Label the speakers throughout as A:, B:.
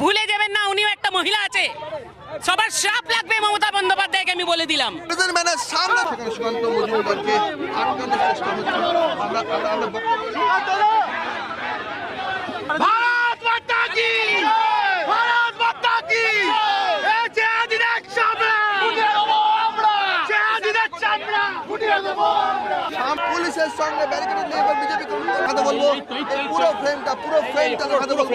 A: ভুলে যাবেন না উনিও একটা মহিলা আছে। সবার সাপ লাগবে মমতা বন্দ্যোপাধ্যায়কে আমি বলে দিলাম।
B: সামনে সেখানে সুকান্ত মজুমদারকে আটকানোর চেষ্টা হচ্ছে আমরা আমরা আমরা
C: ভারত মাতা কি ভারত মাতা কি এই যে আদিনের চামড়া ফুটিয়ে দেবো আমরা যে আদিনের চামড়া ফুটিয়ে দেবো আমরা
B: সাম- পুলিশের সঙ্গে ব্যারিকেড নিয়ে এবার বিজেপি কথা বলব। পুরো ফ্রেমটা পুরো ফ্রেমটা দেখাতে বলব।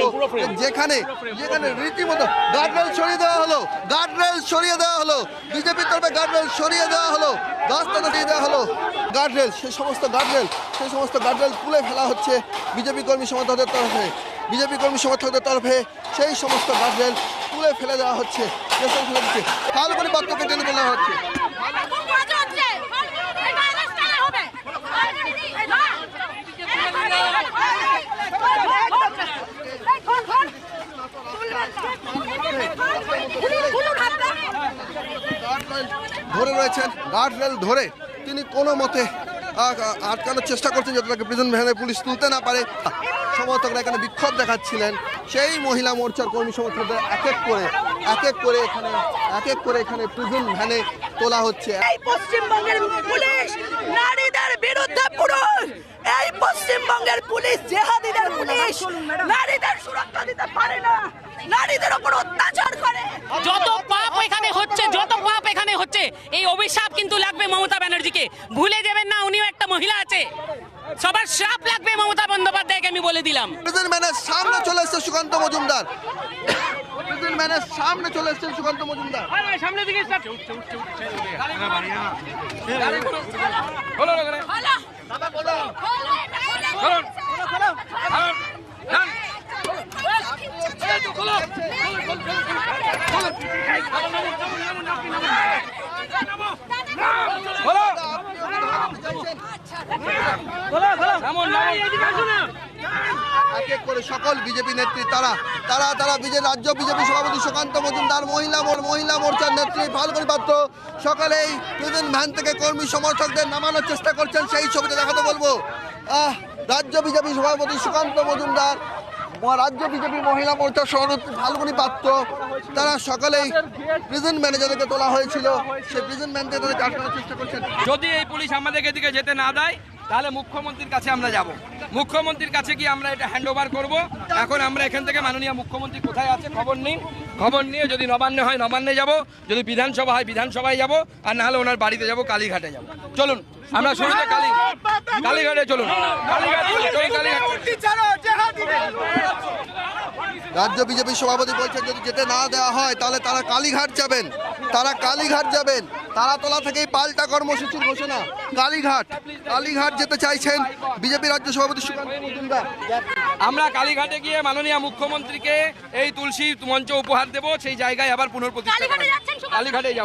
B: যেখানে যেখানে রীতিমতো গার্ডরেল সরিয়ে দেওয়া হলো গার্ডরেল সরিয়ে দেওয়া হলো বিজেপির তরফে গার্ডরেল সরিয়ে দেওয়া হলো রাস্তাটা সরিয়ে দেওয়া হলো। গার্ডরেল সে সমস্ত গার্ডরেল সেই সমস্ত গার্ডরেল তুলে ফেলা হচ্ছে বিজেপি কর্মী সমর্থকদের তরফে। বিজেপি কর্মী সমর্থকদের তরফে সেই সমস্ত গার্ডরেল তুলে ফেলে দেওয়া হচ্ছে। পেছন করে ফালগুনি টেনে ফেলা হচ্ছে
D: এটা অ্যারেস্ট করা হবে
B: গার্ডরেল ধরে রয়েছেন গার্ডরেল ধরে। তিনি কোনো মতে আটকানোর চেষ্টা করছেন যাতে তাকে প্রিজন ভ্যানে পুলিশ তুলতে না পারে। সমর্থকরা এখানে বিক্ষোভ দেখাচ্ছিলেন। সেই মহিলা মোর্চার কর্মী সমর্থকদের এক এক করে এক এক করে এখানে এক এক করে এখানে প্রিজন ভ্যানে তোলা হচ্ছে।
E: এই পশ্চিমবঙ্গের পুলিশ নারীদের বিরুদ্ধে পুরুষ। এই পশ্চিমবঙ্গের পুলিশ জেহাদিদের পুলিশ। নারীদের সুরক্ষা দিতে পারে না। নারীদের উপর অত্যাচার করে।
A: যত এই অভিশাপ কিন্তু লাগবে মমতা ব্যানার্জিকে। ভুলে যাবেন না উনিও একটা মহিলা আছে। সবার শ্রাপ লাগবে মমতা বন্দ্যোপাধ্যায়কে আমি বলে দিলাম।
B: ভ্যানের সামনে চলে এসছে সুকান্ত মজুমদার। সামনে চলে এসছে সুকান্ত মজুমদার। এক এক করে সকল বিজেপি নেত্রী তারা তারা তারা বিজেপি রাজ্য বিজেপি সভাপতি সুকান্ত মজুমদার মহিলা মোর- মহিলা মোর্চার নেত্রী ফাল্গুনি পাত্র। সকলেই প্রিজন ভ্যান থেকে কর্মী সমর্থকদের নামানোর চেষ্টা করছেন সেই ছবিটা দেখাতে বলব। আহ, রাজ্য বিজেপি সভাপতি সুকান্ত মজুমদার রাজ্য বিজেপি মহিলা মোর্চার সভাপতি ফাল্গুনি পাত্র তারা সকলেই প্রিজন ম্যানেজারকে তোলা হয়েছিল। সেই প্রিজন থেকে চেষ্টা করছেন।
F: যদি এই পুলিশ আমাদেরকে এদিকে যেতে না দেয় তাহলে মুখ্যমন্ত্রীর কাছে আমরা যাব। মুখ্যমন্ত্রীর কাছে গিয়ে আমরা এটা হ্যান্ড ওভার করব। এখন আমরা এখান থেকে মাননীয় মুখ্যমন্ত্রী কোথায় আছে খবর নিন। খবর নিয়ে যদি নবান্নে হয় নবান্নে যাব, যদি বিধানসভা হয় বিধানসভায় যাব, আর নাহলে ওনার বাড়িতে যাব, কালীঘাটে যাব। চলুন, আমরা শুরুতে কালী কালীঘাটে চলুন। কালীঘাট
B: রাজ্য বিজেপি সভাপতি বলছেন যদি যেতে না দেওয়া হয় তাহলে তারা কালীঘাট যাবেন। তারা কালীঘাট যাবেন। তারাতলা থেকেই পাল্টা কর্মসূচির ঘোষণা। কালীঘাট কালীঘাট যেতে চাইছেন বিজেপি রাজ্য সভাপতি সুকান্ত মজুমদার।
F: আমরা কালীঘাটে গিয়ে মাননীয় মুখ্যমন্ত্রীকে এই তুলসী মঞ্চ উপহার দেব। সেই জায়গায় আবার
D: পুনর্প্রতিষ্ঠা?
F: কালীঘাটে যাব।